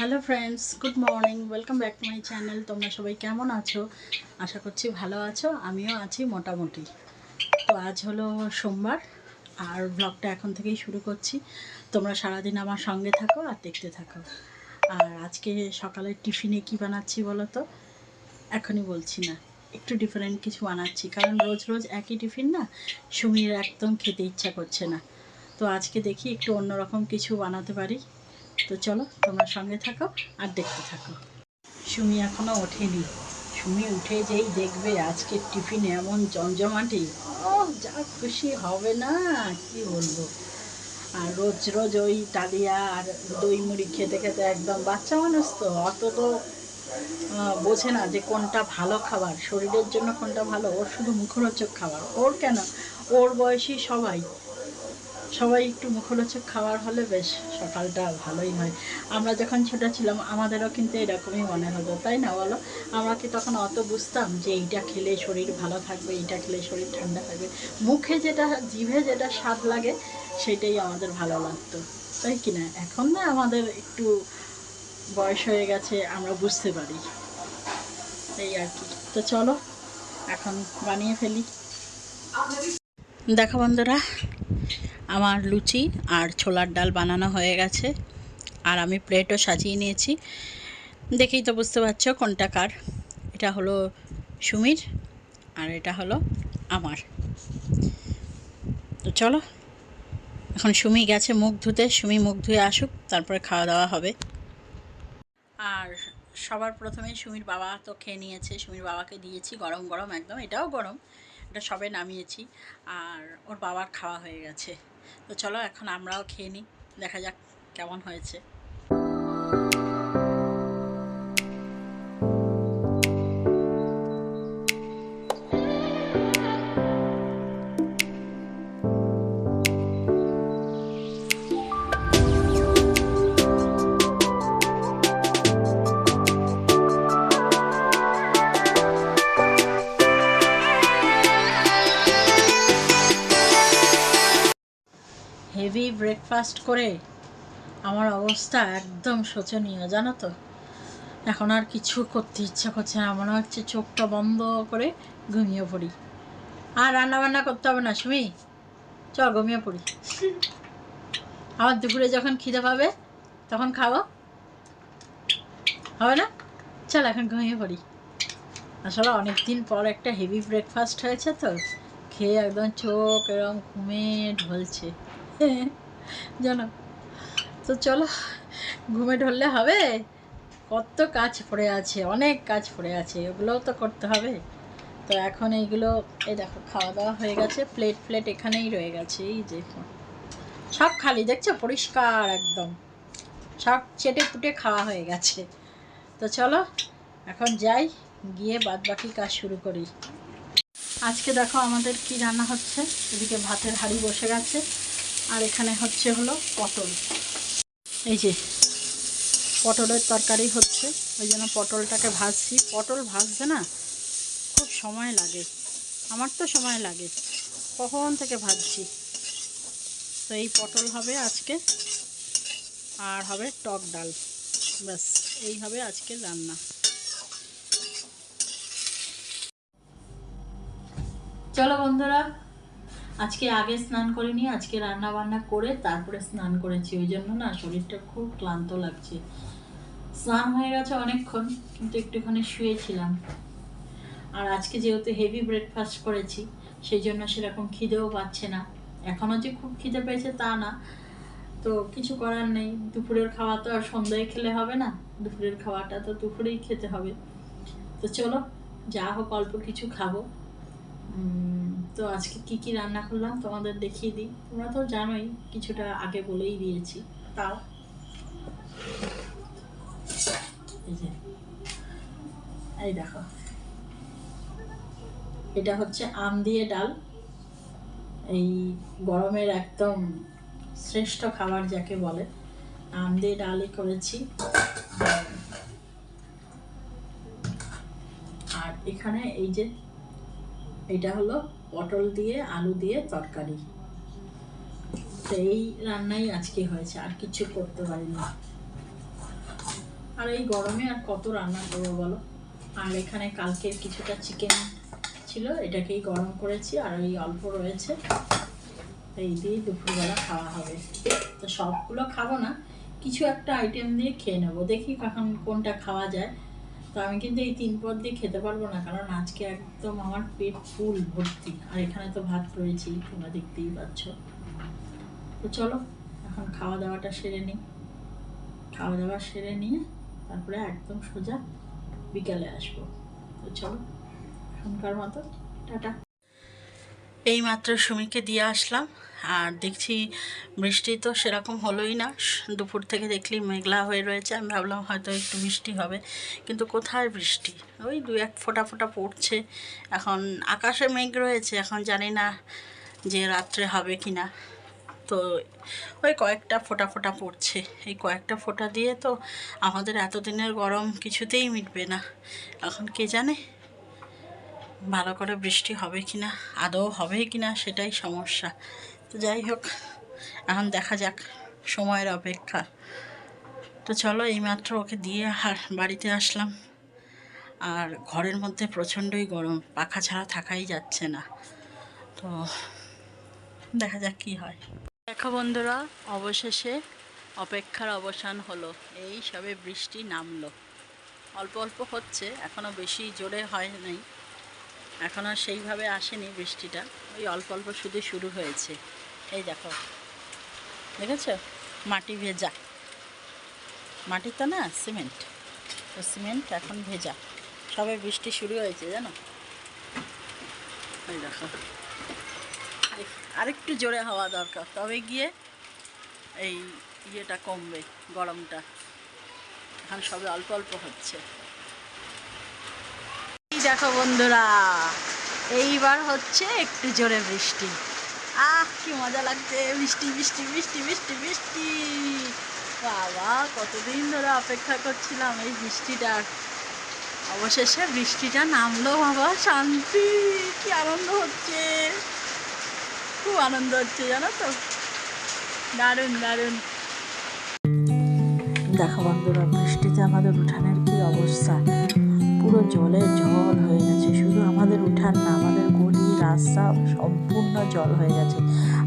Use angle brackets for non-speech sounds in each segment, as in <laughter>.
Hello friends good morning welcome back to my channel তোমরা সবাই কেমন আছো? আশা করছি ভালো আছো, আমিও আছি মোটামুটি। তো আজ হলো সোমবার, আর ব্লগটা এখন থেকেই শুরু করছি। তোমরা সারাদিন আমার সঙ্গে থাকো আর দেখতে থাকো। আর আজকে সকালের টিফিনে কি বানাচ্ছি বলো তো এখনই বলছি না। একটু ডিফারেন্ট কিছু বানাচ্ছি, কারণ রোজ রোজ একই টিফিন না, সুমির একদম খেতে ইচ্ছা করছে না। তো আজকে দেখি একটু অন্যরকম কিছু বানাতে পারি। তো চলো, তোমরা সঙ্গে থাকো আর দেখতে থাকো। সুমি এখনও ওঠেনি। সুমি উঠে যেই দেখবে আজকে টিফিনে এমন জমজমাটি ও যা খুশি হবে না, কি বলব? আর রোজ রোজ ওই ডালিয়া আর দই মুড়ি খেতে খেতে একদম বাচ্চা মানুষ তো, অত তো বোঝে না যে কোনটা ভালো খাবার, শরীরের জন্য কোনটা ভালো, ওর শুধু মুখরোচক খাবার, ওর কেন? ওর বয়সী সবাই সবাই একটু মুখরোচক খাবার হলে বেশ সকালটা ভালোই হয়। আমরা যখন ছোট ছিলাম, আমাদেরও কিন্তু এরকমই মনে হতো, তাই না বলো? আমরা কি তখন অত বুঝতাম যে এইটা খেলে শরীর ভালো থাকবে, এইটা খেলে শরীর ঠান্ডা থাকবে? মুখে যেটা, জিভে যেটা স্বাদ লাগে, সেটাই আমাদের ভালো লাগতো, তাই কি না? এখন না আমাদের একটু বয়স হয়ে গেছে, আমরা বুঝতে পারি। এই আর কি। তো চলো, এখন বানিয়ে ফেলি। দেখো বন্ধুরা আমার লুচি আর ছোলার ডাল বানানো হয়ে গেছে। আর আমি প্লেটও সাজিয়ে নিয়েছি। দেখেই তো বুঝতে পারছ কোনটা কার। এটা হলো সুমির আর এটা হলো আমার। তো চলো, এখন সুমি গেছে মুখ ধুতে। সুমি মুখ ধুয়ে আসুক, তারপরে খাওয়া দাওয়া হবে। আর সবার প্রথমে সুমির বাবা তো খেয়ে নিয়েছে। সুমির বাবাকে দিয়েছি, গরম গরম একদম, এটাও গরম। এটা সবে নামিয়েছি। আর ওর বাবার খাওয়া হয়ে গেছে। তো চলো এখন আমরাও খেয়ে নিই দেখা যাক কেমন হয়েছে। হেভি ব্রেকফাস্ট করে আমার অবস্থা একদম শোচনীয়, জানো তো? এখন আর কিছু করতে ইচ্ছা করছে না, মনে হচ্ছে চোখটা বন্ধ করে ঘুমিয়ে পড়ি। আর রান্না বান্না করতে হবে না, সুমি? চ ঘুমিয়ে পড়ি। আবার দুপুরে যখন খিদে পাবে, তখন খাব। হবে না? চল এখন ঘুমিয়ে পড়ি। আসলে অনেক দিন পর একটা হেভি ব্রেকফাস্ট হয়েছে তো, খেয়ে একদম চোখ এরকম ঘুমে ঢলছে। <laughs> জানো, তো চলো, ঘুমে ঢললে হবে। কত কাজ পড়ে আছে, অনেক কাজ পড়ে আছে ওগুলোও তো করতে হবে। তো এখন এইগুলো, এই দেখো খাওয়া দাওয়া হয়ে গেছে প্লেট প্লেট এখানেই রয়ে গেছে, এই দেখো সব খালি, দেখছ? পরিষ্কার একদম। সব চেটে পুটে খাওয়া হয়ে গেছে। তো চলো, এখন যাই, গিয়ে বাদ বাকি কাজ শুরু করি। আজকে দেখো আমাদের কি রান্না হচ্ছে, এদিকে ভাতের হাঁড়ি বসে গেছে। আর এখানে হচ্ছে হলো পটল। এই যে, পটলের তরকারি হচ্ছে, ওই জন্য পটলটাকে ভাজছি। পটল ভাজতে না খুব সময় লাগে, আমার তো সময় লাগে, কখন থেকে ভাজছি? তো এই পটল হবে আজকে, আর হবে টক ডাল, ব্যাস, এই হবে আজকে রান্না। চলো বন্ধুরা আজকে আগে স্নান করিনি, আজকে রান্না বান্না করে তারপরে স্নান করেছি। ওই জন্য না শরীরটা খুব ক্লান্ত লাগছে। স্নান হয়ে গেছে অনেকক্ষণ, কিন্তু একটুখানি শুয়েছিলাম। আর আজকে যেহেতু হেভি ব্রেকফাস্ট করেছি, সেই জন্য সেরকম খিদেও পাচ্ছে না। এখনও যে খুব খিদে পেয়েছে তা না। তো কিছু করার নেই। দুপুরের খাওয়া তো আর সন্ধ্যায় খেলে হবে না। দুপুরের খাওয়াটা তো দুপুরেই খেতে হবে। তো চলো, যা হোক অল্প কিছু খাব। তো আজকে কি কি রান্না করলাম তোমাদের দেখিয়ে দিই। তোমরা তো জানোই, কিছুটা আগে বলেই দিয়েছি। তাও। এই দেখো। এটা হচ্ছে আম দিয়ে ডাল। এই গরমের একদম শ্রেষ্ঠ খাবার যাকে বলে। আম দিয়ে ডালই করেছি। আর এখানে এই যে এটা হলো পটল দিয়ে, আলু দিয়ে তরকারি। তো এই রান্নাই আজকে হয়েছে, আর কিছু করতে পারিনি। আর এই গরমে আর কত রান্না করব বলো? আর এখানে কালকের কিছুটা চিকেন ছিল, এটাকেই গরম করেছি, আর ওই অল্প রয়েছে। এই দিয়ে দুপুরবেলা খাওয়া হবে। তো সবগুলো খাব না, কিছু একটা আইটেম দিয়ে খেয়ে নেব। দেখি কখন কোনটা খাওয়া যায়। তো আমি কিন্তু এই তিন পদ দিয়ে খেতে পারব না, কারণ আজকে একদম আমার পেট ফুল ভর্তি। আর এখানে তো ভাত রয়েছেই, তোমরা দেখতেই পাচ্ছ। তো চলো, এখন খাওয়া দাওয়াটা সেরে নিই। খাওয়া দাওয়া সেরে নিয়ে তারপরে একদম সোজা বিকালে আসব। তো চলো, এখনকার মতো, টাটা। এই মাত্র সুমিকে দিয়ে আসলাম। আর দেখছি বৃষ্টি তো সেরকম হলোই না। দুপুর থেকে দেখলি মেঘলা হয়ে রয়েছে। আমি ভাবলাম হয়তো একটু বৃষ্টি হবে। কিন্তু কোথায় বৃষ্টি? ওই দু এক ফোঁটা ফোঁটা পড়ছে। এখন আকাশে মেঘ রয়েছে। এখন জানি না যে রাত্রে হবে কি না। তো ওই কয়েকটা ফোঁটা ফোঁটা পড়ছে। এই কয়েকটা ফোঁটা দিয়ে তো আমাদের এতদিনের গরম কিছুতেই মিটবে না। এখন কে জানে ভালো করে বৃষ্টি হবে কি না, আদৌ হবে কি না সেটাই সমস্যা। তো যাই হোক, এখন দেখা যাক সময়ের অপেক্ষা। তো চলো এইমাত্র ওকে দিয়ে বাড়িতে আসলাম। আর ঘরের মধ্যে প্রচণ্ডই গরম, পাখা ছাড়া থাকাই যাচ্ছে না। তো দেখা যাক কি হয়। দেখো বন্ধুরা, অবশেষে অপেক্ষার অবসান হলো। এই সবে বৃষ্টি নামলো। অল্প অল্প হচ্ছে এখনও বেশি জোরে হয় নাই। এখনও সেইভাবে আসেনি বৃষ্টিটা। ওই অল্প অল্প শুধু শুরু হয়েছে। এই দেখো। দেখেছ? মাটি ভেজা। মাটি তো না সিমেন্ট। তো সিমেন্ট এখন ভেজা। সবে বৃষ্টি শুরু হয়েছে, জানো? এই দেখো। আরেকটু জোরে হওয়া দরকার। তবে গিয়ে এই ইয়েটা কমবে, গরমটা। এখন সবে অল্প অল্প হচ্ছে। দেখো বন্ধুরা, এইবার হচ্ছে একটু জোরে বৃষ্টি। আহ, কি মজা লাগছে। বৃষ্টি বৃষ্টি বৃষ্টি বৃষ্টি বৃষ্টি বাবা, কতদিন ধরে অপেক্ষা করছিলাম এই বৃষ্টিটার অবশেষে বৃষ্টিটা নামলো বাবা, শান্তি। কি আনন্দ হচ্ছে। খুব আনন্দ হচ্ছে, জানো তো। দারুণ দারুণ। দেখো বন্ধুরা বৃষ্টিতে আমাদের উঠানের কি অবস্থা? পুরো জলে জল হয়ে গেছে, শুধু আমাদের উঠান না, আমাদের রাস্তা সম্পূর্ণ জল হয়ে গেছে।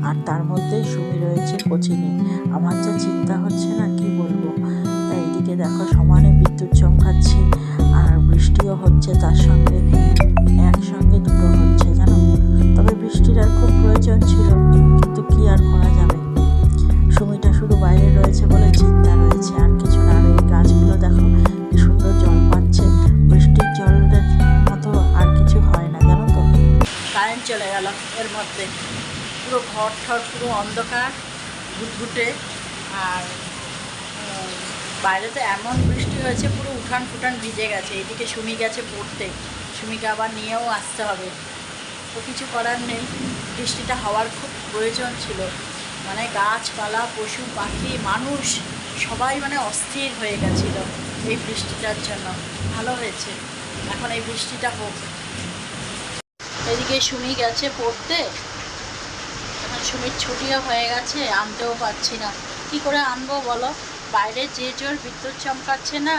আর তার মধ্যে সুমি রয়েছে কোচিনে। আমার যা চিন্তা হচ্ছে না, কি বলব? তাই এদিকে দেখো, সমানে বিদ্যুৎ চমকাচ্ছে আর বৃষ্টিও হচ্ছে তার সঙ্গে। একসঙ্গে দুটো হচ্ছে, জানো? তবে বৃষ্টির আর খুব প্রয়োজন ছিল, কিন্তু কি আর করা অন্ধকার, ঘুটঘুটে। আর বাইরে তো এমন বৃষ্টি হয়েছে, পুরো উঠান ফুটান ভিজে গেছে। এদিকে সুমি গেছে পড়তে। সুমিকে আবার নিয়েও আসতে হবে। তো কিছু করার নেই। বৃষ্টিটা হওয়ার খুব প্রয়োজন ছিল। মানে গাছপালা, পশু, পাখি, মানুষ, সবাই মানে অস্থির হয়ে গেছিল এই বৃষ্টিটার জন্য। ভালো হয়েছে। এখন এই বৃষ্টিটা হোক। এদিকে সুমি গেছে পড়তে। সুমির ছুটিও হয়ে গেছে, আনতেও পাচ্ছি না। কি করে আনব বলো? বাইরে যে জোর বিদ্যুৎ চমকাচ্ছে না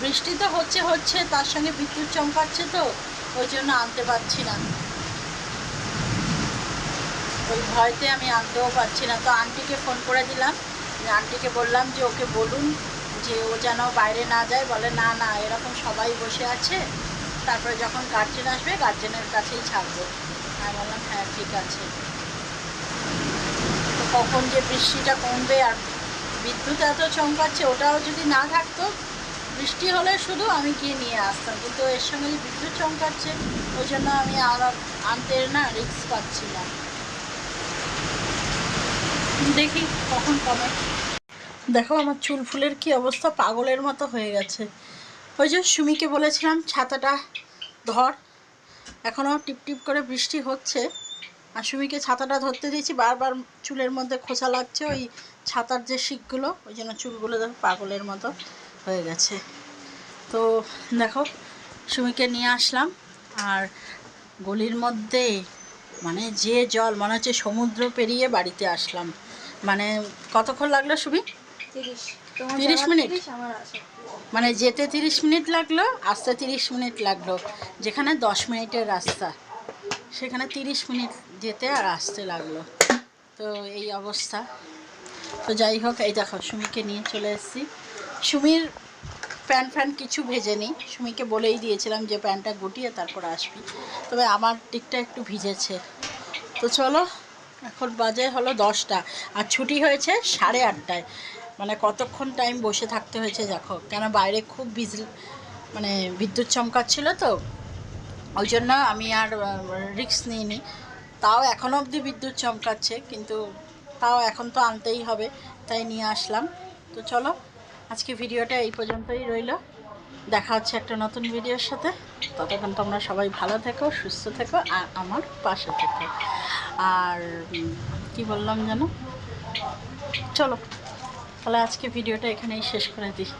বৃষ্টি তো হচ্ছে হচ্ছে, তার সঙ্গে বিদ্যুৎ চমকাচ্ছে তো, ওই জন্য আনতে পারছি না। ওই ভয়তে আমি আনতেও পারছি না। তো আন্টিকে ফোন করে দিলাম। আন্টিকে বললাম যে ওকে বলুন যে ও যেন বাইরে না যায়। বলে, না না, এরকম সবাই বসে আছে। তারপরে যখন গার্জেন আসবে গার্জেনের কাছেই ছাড়বো। আমি বললাম হ্যাঁ ঠিক আছে। কখন যে বৃষ্টিটা কমবে আর বিদ্যুৎ এত চমকাচ্ছে, ওটাও যদি না থাকতো, বৃষ্টি হলে শুধু আমি গিয়ে নিয়ে আসতাম। কিন্তু এর সঙ্গে বিদ্যুৎ চমকাচ্ছে, ওই জন্য আমি আর আনতে না রিস্ক পাচ্ছি না। দেখি কখন কমে। দেখো আমার চুল ফুলের কি অবস্থা, পাগলের মতো হয়ে গেছে। ওই যে সুমিকে বলেছিলাম, ছাতাটা ধর। এখনও টিপটিপ করে বৃষ্টি হচ্ছে। আর সুমিকে ছাতাটা ধরতে দিয়েছি বারবার চুলের মধ্যে খোঁচা লাগছে ওই ছাতার যে শিকগুলো ওই জন্য চুলগুলো দেখো পাগলের মতো হয়ে গেছে। তো দেখো সুমিকে নিয়ে আসলাম আর গলির মধ্যে মানে যে জল মনে হচ্ছে সমুদ্র পেরিয়ে বাড়িতে আসলাম। মানে কতক্ষণ লাগল সুমি তিরিশ। মিনিট? 30, আমার আসা। মানে যেতে তিরিশ মিনিট লাগল আসতে তিরিশ মিনিট লাগল। যেখানে দশ মিনিটের রাস্তা। সেখানে তিরিশ মিনিট যেতে আর আসতে লাগল। তো এই অবস্থা। তো যাই হোক, এই দেখো, সুমিকে নিয়ে চলে এসেছি। সুমির প্যান্ট ফ্যান্ট কিছু ভেজে ভেজেনি। সুমিকে বলেই দিয়েছিলাম যে প্যান্টটা গুটিয়ে তারপর আসবি। তবে আমার দিকটা একটু ভিজেছে। তো চলো, এখন বাজে হলো দশটা। আর ছুটি হয়েছে সাড়ে আটটায়। মানে কতক্ষণ টাইম বসে থাকতে হয়েছে, দেখো। কেন বাইরে খুব বিজলি মানে বিদ্যুৎ চমকাচ্ছিল তো। ওই জন্য আমি আর রিস্ক নিইনি। তাও এখনও অবধি বিদ্যুৎ চমকাচ্ছে, কিন্তু তাও এখন তো আনতেই হবে, তাই নিয়ে আসলাম। তো চলো, আজকে ভিডিওটা এই পর্যন্তই রইল। দেখা হচ্ছে একটা নতুন ভিডিওর সাথে। ততক্ষণ তোমরা সবাই ভালো থেকো, সুস্থ থেকো, আর আমার পাশে থেকো। আর কি বললাম যেন? চলো, তাহলে আজকে ভিডিওটা এখানেই শেষ করে দিই।